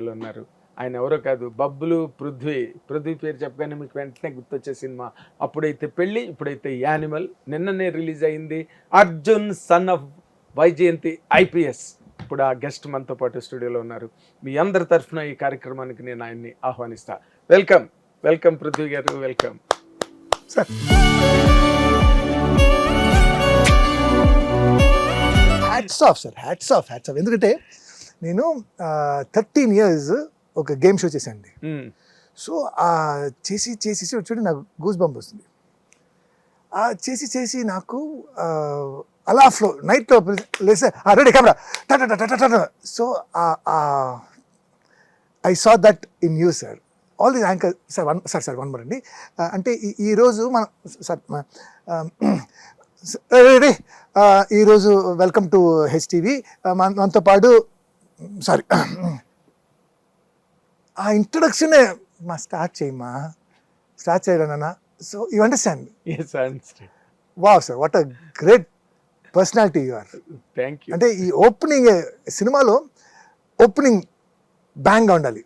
ఉన్నారు ఆయన ఎవరో కాదు బబ్బులు పృథ్వీ. పృథ్వీ పేరు చెప్పగానే మీకు వెంటనే గుర్తొచ్చే సినిమా. అప్పుడైతే పెళ్ళి ఇప్పుడైతే యానిమల్. నిన్ననే రిలీజ్ అయింది. Arjun son of Vyjayanthi IPS. ఇప్పుడు ఆ గెస్ట్ మనతో పాటు స్టూడియోలో ఉన్నారు. మీ అందరి తరఫున ఈ కార్యక్రమానికి నేను ఆయన్ని ఆహ్వానిస్తా. Welcome. Welcome Prithvi garu. Welcome. Sir. Hats off sir hats off hats off ఎందుకంటే నేను థర్టీన్ ఇయర్స్ ఒక గేమ్ షో చేశానండి. సో ఆ చేసి చేసి చూడండి నాకు గూస్ బంప్ వస్తుంది. ఆ చేసి చేసి నాకు అలా ఫ్లో నైట్లో లేసే ready camera so I saw that in you sir all the anchor sir one sir sir one more అండి. అంటే ఈ- ఈరోజు మన సార్ రెడీ ఈరోజు వెల్కమ్ టు హెచ్టీవీ మనతో పాటు సారీ. ఆ ఇంట్రొడక్షనే మా స్టార్ట్ చేయమా స్టార్ట్ చేయడం so you understand yes wow sir what a great personality you are thank you అంటే ఈ ఓపెనింగ్ సినిమాలో ఓపెనింగ్ బ్యాంగ్గా ఉండాలి.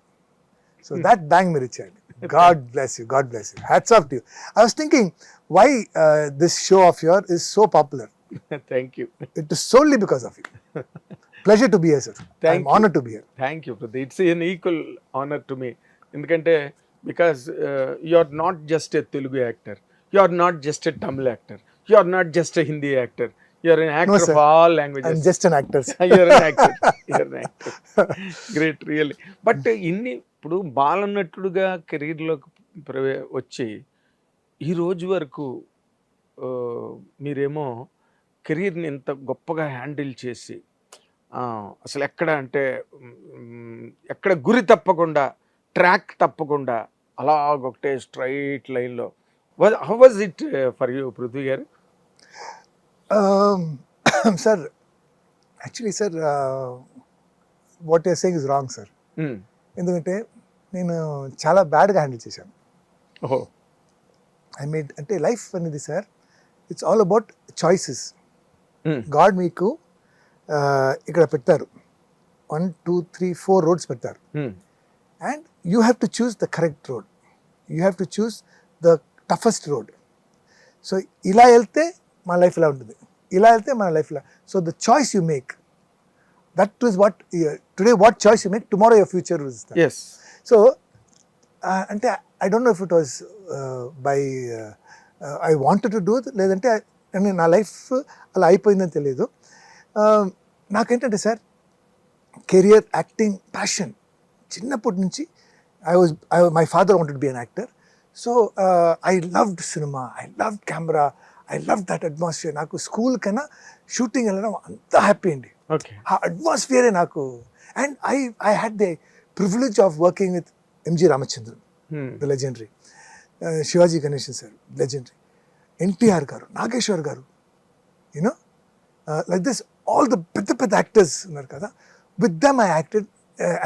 సో దట్ బ్యాంగ్ మీరు ఇచ్చారు God bless you God bless you hats off you I was thinking why this show of your is so popular thank you it is so only because of you pleasure to be here sir you. Honour to be here thank you it's an equal honour to me ఎందుకంటే because you are not just a Telugu actor you are not just a Tamil actor you are not just a Hindi actor you are an actor sir. Of all I'm languages just an actor you're an actor you're actor great really but ఇన్ని ఇప్పుడు బాలనటుడుగా కెరీర్లోకి ప్రవే వచ్చి ఈ రోజు వరకు ఆ, మీరేమో కెరీర్ని ఇంత గొప్పగా హ్యాండిల్ చేసి అసలు ఎక్కడ అంటే ఎక్కడ గురి తప్పకుండా ట్రాక్ తప్పకుండా అలా ఒకటే స్ట్రైట్ లైన్లో. How was it for you Prithvi garu? Sir actually sir what you're saying is wrong sir. ఎందుకంటే నేను చాలా బ్యాడ్గా హ్యాండిల్ చేశాను. ఓహో. ఐ మేడ్ అంటే లైఫ్ అనేది sir it's all about choices. God మీకు ఇక్కడ పెడతారు one two three four roads hmm, and you have to choose the correct road you have to choose the toughest road so ఇలా వెళ్తే మన life ఇలా ఉంటుంది? ఇలా వెళ్తే మన లైఫ్ ఇలా so the choice you make that is what today what choice you make tomorrow your future yes so అంటే I don't know if it was by I wanted to do లేదంటే నా life అలా అయిపోయిందని తెలియదు నాకేంటంటే sir career acting passion చిన్నప్పటి నుంచి I was I my father wanted be an actor so I loved cinema I love camera I love that atmosphere నాకు school కన్నా షూటింగ్ వెళ్ళడం అంత హ్యాపీ అండి. ఓకే ఆ అట్మాస్ఫియరే నాకు. And I I had the privilege of working with MG Ramachandran the legendary Shivaji Ganesan sir legendary NTR garu Nageswar garu you know like this all the పెద్ద పెద్ద actors ఉన్నారు కదా. With them I acted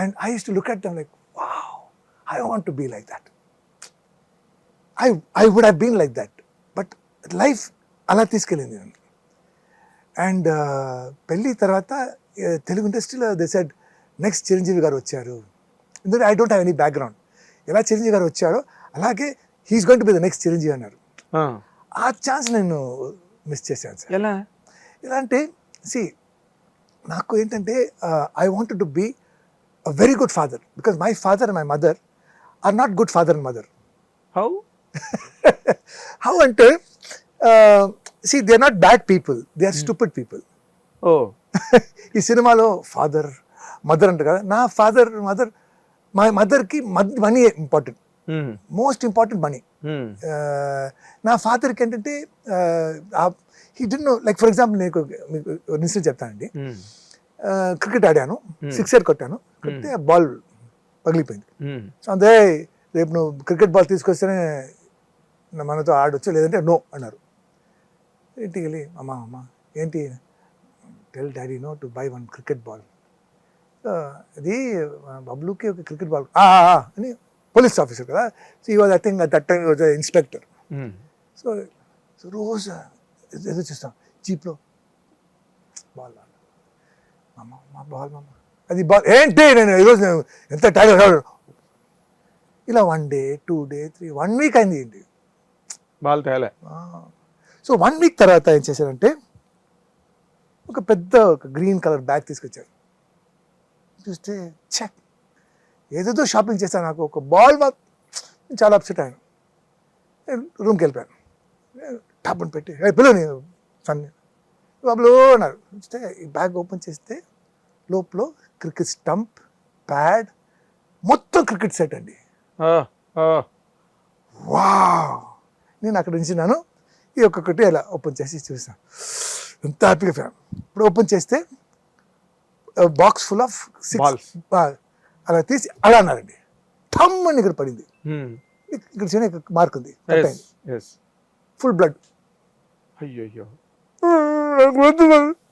and I use to look at them like wow I want to be like that I I would have been like that but life అలా తీసుకెళ్ళింది నన్ను. And పెళ్ళి తర్వాత uh, Telugu ఇండస్ట్రీలో they said next Chiranjeevi garu వచ్చారు. ఎందుకంటే I don't have any background ఎలా చిరంజీవి గారు వచ్చారో అలాగే he's going to be the next Chiranjeevi అన్నారు. ఆ. ఛాన్స్ నేను మిస్ చేశాను సార్. ఎలా? ఎలా అంటే సి నాకు ఏంటంటే I want to be a very good father because my father and my mother are not good father and mother how how అంటే see they are not bad people they are stupid people oh ఈ సినిమాలో father mother అంట కదా నా father mother మా మదర్కి money important most important money నా ఫాదర్కి ఏంటంటే he the no like for example నేను మీకు ఇన్సిడెంట్ చెప్తానండి. క్రికెట్ ఆడాను. Hmm. సిక్సర్ కొట్టాను. కొడితే బాల్ పగిలిపోయింది. సో అదే రేపు నువ్వు క్రికెట్ బాల్ తీసుకొస్తేనే నా మనతో ఆడొచ్చు లేదంటే నో అన్నారు. ఇంటికి వెళ్ళి అమ్మా అమ్మ ఏంటి? Tell daddy no to buy one cricket ball అది ఆ, బబ్లుకి ఒక క్రికెట్ బాల్ అని పోలీస్ ఆఫీసర్ కదా. So he was I think that time was inspector so so రోజు ఏదో చూస్తాం. జీప్లో. Ball ball. అమ్మ మా బాల్ మమ్మ అది బా ఏంటి? నేను ఈరోజు నేను ఎంత టైం ఇలా one day two day three one week అయింది ఏంటి? బాల్ తేలే. సో వన్ వీక్ తర్వాత ఏం చేశారంటే ఒక పెద్ద ఒక గ్రీన్ కలర్ బ్యాగ్ తీసుకొచ్చారు. చూస్తే చెక్ ఏదేదో షాపింగ్ చేశాను నాకు. ఒక బాల్ చాలా అప్సెట్ అయ్యాను. నేను రూమ్కి వెళ్ళిపోయాను. టాప్ని పెట్టి "ఏ, పిల్లని సన్ని. బాబులో అన్నారు. చూస్తే ఈ బ్యాగ్ ఓపెన్ చేస్తే లోపల క్రికెట్ స్టంప్ ప్యాడ్ మొత్తం క్రికెట్ సెట్ అండి. వా నేను అక్కడ ఉంచినాను ఈ ఒక్కొక్కటి అలా ఓపెన్ చేసి చూసాను ఎంత హ్యాపీగా ఫ్యాన్ ఇప్పుడు ఓపెన్ చేస్తే బాక్స్ ఫుల్ ఆఫ్ Balls. అలా తీసి అలా అన్నారండి. థమ్ అని ఇక్కడ పడింది. ఇక్కడ చిన్న మార్క్ ఉంది. ఫుల్ బ్లడ్ అయ్యో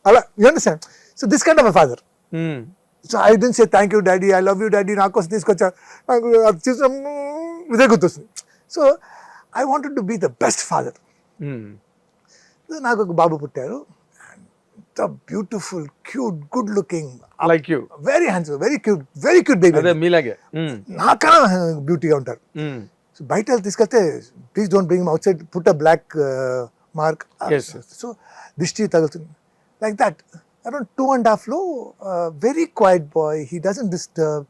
అలా you understand so this kind of father. So I didn't say thank you daddy I love you daddy నా కోసం తీసుకొచ్చా? నాకు అది చూసిన ఇదే గుర్తొస్తుంది. So I wanted to be the best father. నాకు ఒక బాబు పుట్టారు. ఎంత beautiful cute good looking like you very handsome very cute very cute baby మీలాగే. హ్మ్. నాకన్నా బ్యూటీగా ఉంటారు. హ్మ్. సో బయట తీసుకెళ్తే please don't bring outside put a black mark. So దిష్టి తగులుతుంది like that around two and హాఫ్లో very quiet boy he doesn't disturb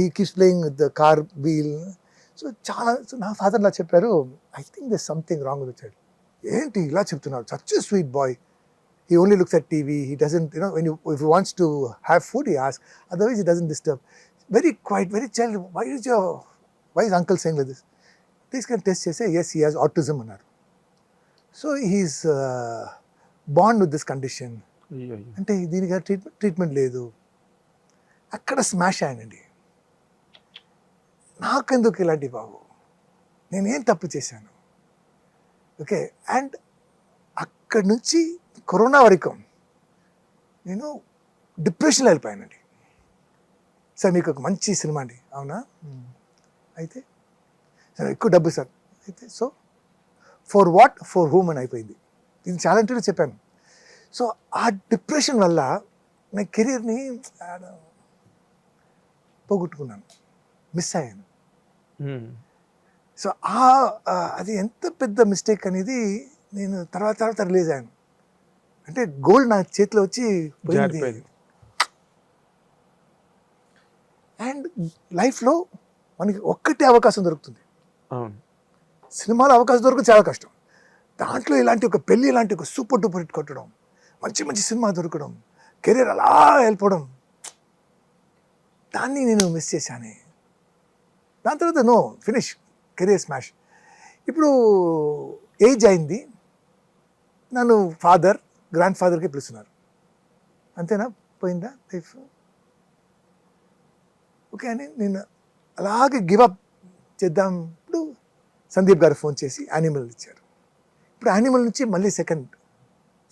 he keeps playing with the car wheel so చాలా so నా father ఇలా చెప్పారు I think this something wrong with child ఏంటి ఇలా చెప్తున్నాడు such sweet boy he only looks at TV. He doesn't, you know, when you if he wants to have food, he asks. Otherwise, he doesn't disturb. Very quiet, very chill. Why is your why is uncle saying can test say yes, he has autism అన్నారు. Born with this condition. అయ్యో అయ్యో అంటే దీనికి treatment treatment లేదు. అక్కడ smash అయ్యానండి నాకెందుకు ఇలాంటి బాబు? నేనేం తప్పు చేశాను? ఓకే అండ్ అక్కడి నుంచి కరోనా వరకు నేను డిప్రెషన్లో వెళ్ళిపోయానండి. సార్ మీకు ఒక మంచి సినిమా అండి. అవునా? అయితే ఎక్కువ డబ్బు సార్. అయితే so for what for whom అని అయిపోయింది. ఇది చాలా ఇంటర్వ్యూ చెప్పాను. సో ఆ డిప్రెషన్ వల్ల నా కెరీర్ని పోగొట్టుకున్నాను. మిస్ అయ్యాను. హ్మ్. సో ఆ అది ఎంత పెద్ద మిస్టేక్ అనేది నేను తర్వాత తర్వాత రిలీజ్ అయ్యాను. అంటే గోల్డ్ నా చేతిలో వచ్చి పోయింది. అండ్ లైఫ్లో మనకి ఒక్కటే అవకాశం దొరుకుతుంది. అవును. సినిమాలో అవకాశం దొరకడం చాలా కష్టం. దాంట్లో ఇలాంటి ఒక పెళ్ళి ఇలాంటి ఒక సూపర్ డూపర్ హిట్ కొట్టడం మంచి మంచి సినిమా దొరకడం కెరీర్ అలా వెళ్ళిపోవడం దాన్ని నేను మిస్ చేశాను. దాని తర్వాత నో ఫినిష్ కెరీర్ స్మాష్. ఇప్పుడు ఏజ్ అయింది. నన్ను ఫాదర్ గ్రాండ్ ఫాదర్కి పిలుస్తున్నారు. అంతేనా? పోయిందా లైఫ్? ఓకే అని నేను అలాగే గివప్ చేద్దాం ఇప్పుడు సందీప్ గారు ఫోన్ చేసి యానిమల్ ఇచ్చారు. ఇప్పుడు యానిమల్ నుంచి మళ్ళీ second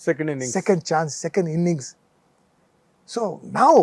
second innings second chance second innings. So now